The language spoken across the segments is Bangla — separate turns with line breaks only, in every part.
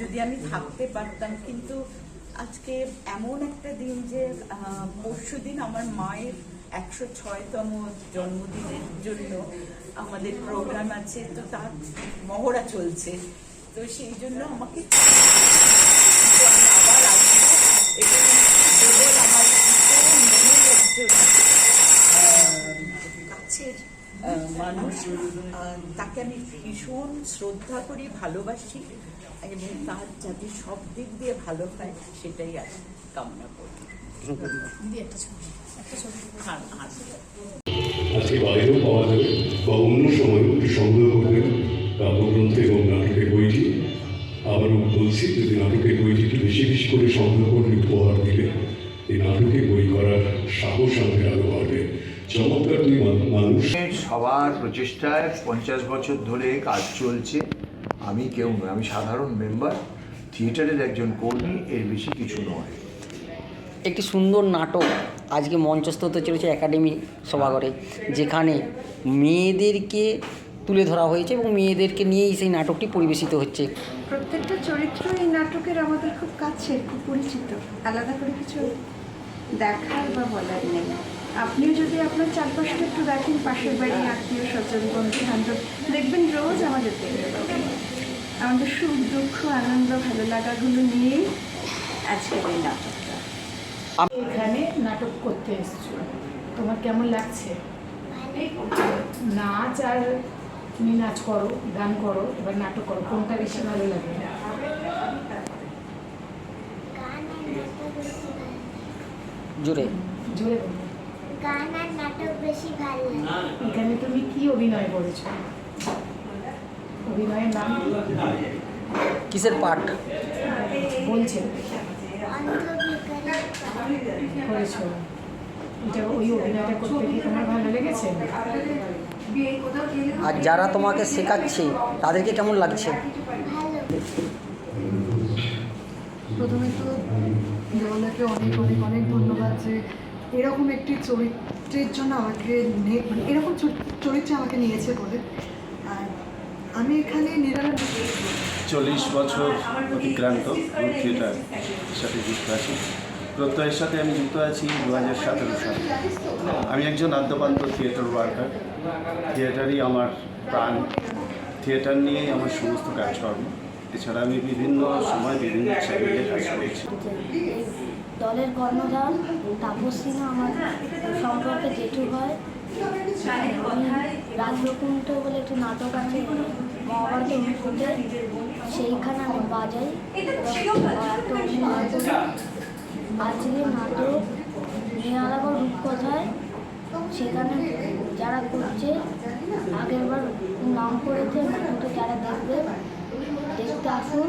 যদি আমি থাকতে পারতাম, কিন্তু আজকে এমন একটা দিন যে পরশু দিন আমার মায়ের একশো ছয়তম জন্মদিনের জন্য আমাদের প্রোগ্রাম আছে, তো তার মহড়া চলছে। তো সেই জন্য আমাকে তো আমি আবার আসব এবং কেবল আমার ভীষণ মনের একজন আহ, কাছের আহ, মানুষ আহ, তাকে আমি ভীষণ শ্রদ্ধা করি ভালোবাসি এবং তার যাতে সব দিক দিয়ে ভালো হয় সেটাই আর কামনা করি। হ্যাঁ হ্যাঁ।
আজকে বাইরেও পাওয়া যাবে বা অন্য সময় একটু সংগ্রহ করবেন কাব্যগ্রন্থ এবং নাটকের বইটি। আবারও বলছি যদি নাটকের বইটি একটু বেশি বেশি করে সংগ্রহ করে উপহার দিলে এই নাটকে বই করার সাহস আমাদের আরও বাড়বে। চমৎকার দুই মানুষ
সবার প্রচেষ্টায় পঞ্চাশ বছর ধরে কাজ চলছে। আমি কেউ নয় আমি সাধারণ মেম্বার থিয়েটারের একজন কর্মী এর বেশি কিছু নয়।
একটি সুন্দর নাটক আজকে মঞ্চস্থ হতে চলেছে একাডেমি সভাঘরে যেখানে মেয়েদেরকে তুলে ধরা হয়েছে এবং মেয়েদেরকে নিয়েই সেই নাটকটি পরিবেশিত হচ্ছে।
প্রত্যেকটা চরিত্র এই নাটকের আমাদের খুব কাছের খুব পরিচিত। আলাদা করে কিছু দেখার বা বলার নেই। আপনিও যদি আপনার চারপাশটা একটু দেখেন পাশের বাড়ি আত্মীয় স্বজন বন্ধু বান্ধব দেখবেন রোজ আমাদের দেখতে পাবেন। আমাদের সুখ দুঃখ আনন্দ ভালো লাগাগুলো নিয়েই আজকের এই নাটকটা।
এখানে নাটক করতে এসছো। তোমার কেমন লাগছে? নাচ আর তুমি নাচ করো গান করো এবার নাটক করো কোনটা বেশি ভালো লাগে?
জোরে।
জোরে বলো।
গান আর নাটক বেশি ভালো লাগে।
এখানে তুমি কি অভিনয় করেছ? অভিনয়ের নাম
কিসের পাঠ?
বলছে। করেছ। এটা ওই অভিনয়টা করতে কি তোমার ভালো লেগেছে?
আর যারা তোমাকে শেখাচ্ছে তাদেরকে কেমন লাগছে?
প্রথমে তো দেওয়ালাকে অনেক অনেক অনেক ধন্যবাদ যে এরকম একটি চরিত্রের জন্য আমাকে মানে এরকম চরিত- চরিত্রে আমাকে নিয়েছে বলে। আর আমি এখানে নিরালা
চল্লিশ বছর অতিক্রান্ত গ্রুপ থিয়েটার সাথে যুক্ত আছি। প্রত্যয়ের সাথে আমি যুক্ত আছি দু হাজার সতেরো সালে। আমি একজন আদ্যপান্ত থিয়েটার ওয়ার্কার। থিয়েটারই আমার প্রাণ। থিয়েটার নিয়েই আমার সমস্ত কাজকর্ম। এছাড়া আমি বিভিন্ন সময় বিভিন্ন চ্যানেলে কাজ করেছি।
দলের কর্ণধার তাপস সিংহ আমার সম্পর্কে জেঠু হয়। রাজবকুণ্ঠ বলে একটি নাটক আছে, মহাভারত অনুষ্ঠিতে সেইখানে আমি বাজাই। আজকে নাটক নিরালাগর রূপকথায় সেখানে যারা করছে আগের বার নাম করেছে যারা দেখবে দেখতে আসুন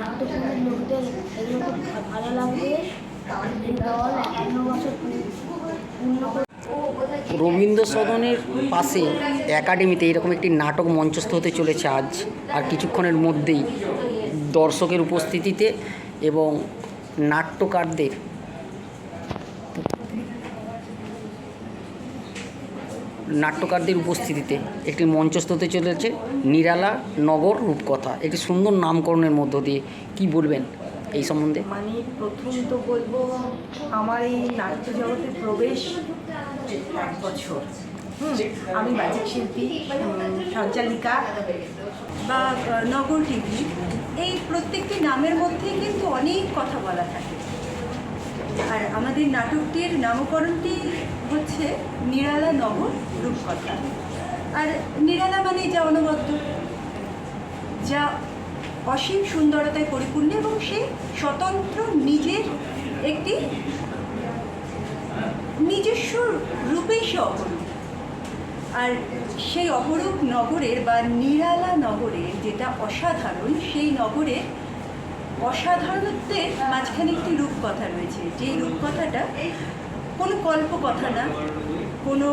নাট্যপ্রেমীর লোকদের এগুলো খুব ভালো লাগবে। দল একান্ন বছর পূর্ণ
রবীন্দ্র সদনের পাশে একাডেমিতে এরকম একটি নাটক মঞ্চস্থ হতে চলেছে আজ, আর কিছুক্ষণের মধ্যেই দর্শকের উপস্থিতিতে এবং নাট্যকারদের নাট্যকারদের উপস্থিতিতে একটি মঞ্চস্থ হতে চলেছে নিরালা নগর রূপকথা। একটি সুন্দর নামকরণের মধ্য দিয়ে কি বলবেন এই সম্বন্ধে?
মানে প্রথম তো বলব, আমার এই নাট্য জগতে প্রবেশ এক বছর। আমি বাচিক শিল্পী সঞ্চালিকা
বা নগর টিভি। এই প্রত্যেকটি নামের মধ্যে কিন্তু অনেক কথা বলা থাকে। আর আমাদের নাটকটির নামকরণটি হচ্ছে নিরালা নগর রূপকথা। আর নিরালা মানে যা অনবদ্য, যা অসীম সুন্দরতায় পরিপূর্ণ এবং সে স্বতন্ত্র নিজের একটি নিজস্ব রূপেই সে অপরূপ। আর সেই অপরূপ নগরের বা নিরালা নগরের যেটা অসাধারণ, সেই নগরের অসাধারণত্বের মাঝখানে একটি রূপকথা রয়েছে। যেই রূপকথাটা কোনো কল্পকথা না কোনো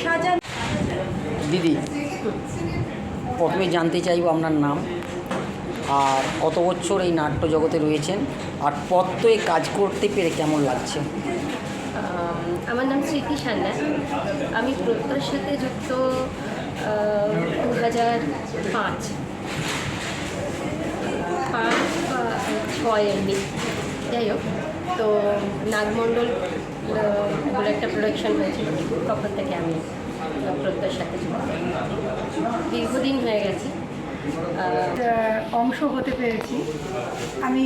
সাজানো
দিদি প্রথমে জানতে চাইব আপনার নাম আর কত বছর এই নাট্য জগতে রয়েছেন আর পত্তয়ে কাজ করতে পেরে কেমন লাগছে?
আমার নাম স্মৃতি সান্যাল আমি প্রত্যয়ের সাথে যুক্ত দু হাজার পাঁচ। পাঁচ ছয় এমনি। যাই হোক। তো নাগমণ্ডল বলে একটা প্রোডাকশন হয়েছিল তখন থেকে আমি প্রত্যয়ের সাথে দীর্ঘদিন হয়ে গেছে।
অংশ হতে পেরেছি। আমি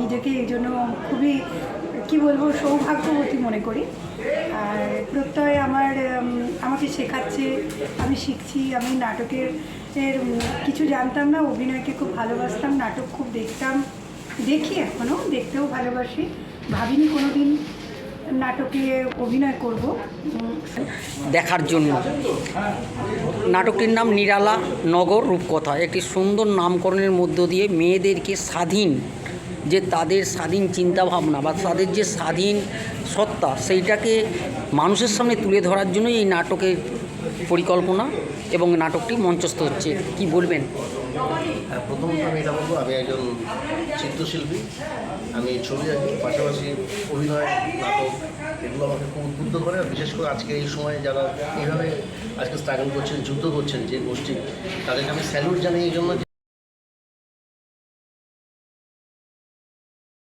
নিজেকে এই জন্য খুবই, কি বলব, সৌভাগ্যবতী মনে করি। আর প্রত্যয় আমার আমাকে শেখাচ্ছে, আমি শিখছি, আমি নাটকের, এর কিছু জানতাম না, অভিনয়কে খুব ভালোবাসতাম, নাটক খুব দেখতাম, দেখি এখনও, দেখতেও ভালোবাসি। ভাবিনি কোনো দিন নাটকে অভিনয় করব।
দেখার জন্য। নাটকটির নাম নিরালা নগর রূপকথা। একটি সুন্দর নামকরণের মধ্য দিয়ে মেয়েদেরকে স্বাধীন, যে তাদের স্বাধীন চিন্তাভাবনা বা তাদের যে স্বাধীন সত্তা, সেইটাকে মানুষের সামনে তুলে ধরার জন্যই এই নাটকের পরিকল্পনা এবং নাটকটি মঞ্চস্থ হচ্ছে। কি বলবেন?
প্রথমত আমি এটা বলব, আমি একজন চিত্রশিল্পী। আমি ছবি আঁকি, পাশাপাশি অভিনয়, নাটক, এগুলো আমাকে খুব উদ্বুদ্ধ করে। বিশেষ করে আজকে এই সময়ে যারা এইভাবে আজকে স্ট্রাগল করছেন, যুদ্ধ করছেন যে গোষ্ঠী, তাদেরকে আমি স্যালুট জানাই এই জন্য